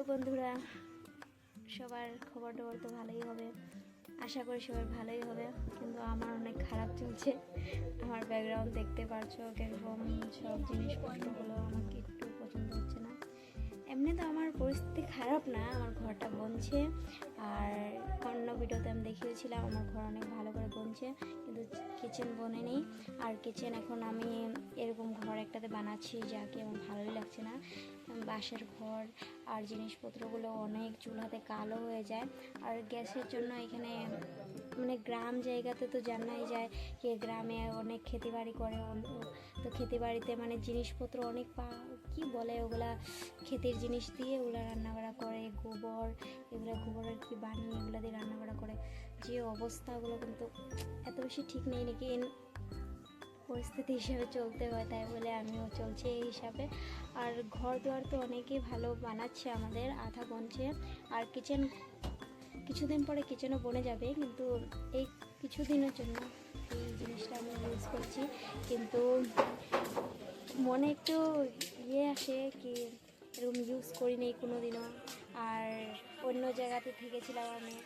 Hello বন্ধুরা, সবার খবর টবর তো ভালোই হবে। আশা করি সবার ভালোই হবে, কিন্তু আমার অনেক খারাপ চলছে। আমার ব্যাকগ্রাউন্ড দেখতে পারছ, কীরকম সব জিনিসপত্রগুলো আমাকে একটু পছন্দ হচ্ছে না। এমনি তো আমার পরিস্থিতি খারাপ না, আমার ঘরটা বনছে আর ভিডিওতে আমি দেখিয়েছিলাম, আমার ঘর অনেক ভালো করে বনছে, কিন্তু কিচেন বনে নেই আর কিচেন এখন আমি এরকম ঘর একটাতে বানাচ্ছি যাকে আমার ভালোই লাগছে না। বাঁশের ঘর আর জিনিসপত্রগুলো অনেক চুলাতে কালো হয়ে যায়। আর গ্যাসের জন্য এখানে মানে গ্রাম জায়গাতে তো জানাই যায় যে গ্রামে অনেক খেতিবাড়ি করে, তো খেতিবাড়িতে মানে জিনিসপত্র অনেক পা কি বলে ওগুলা? ক্ষেতের জিনিস দিয়ে ওগুলা রান্নাবাড়া করে। গোবর, এগুলো গোবরের কি বানিয়ে এগুলো দিয়ে রান্নাবাড়া করে। যে অবস্থাগুলো কিন্তু এত বেশি ঠিক নেই নাকি পরিস্থিতি হিসাবে চলতে হয়, তাই বলে আমিও চলছি এই হিসাবে। আর ঘর দুয়ার তো অনেকেই ভালো বানাচ্ছে আমাদের আধা বনছে আর কিচেন কিছুদিন পরে কিচেনও বনে যাবে, কিন্তু এই কিছুদিনের জন্য এই জিনিসটা আমি ইউজ করছি। কিন্তু মনে একটু ইয়ে আসে কি এরকম ইউজ করিনি কোনো দিনও আর অন্য জায়গাতে থেকেছিলাম আমি।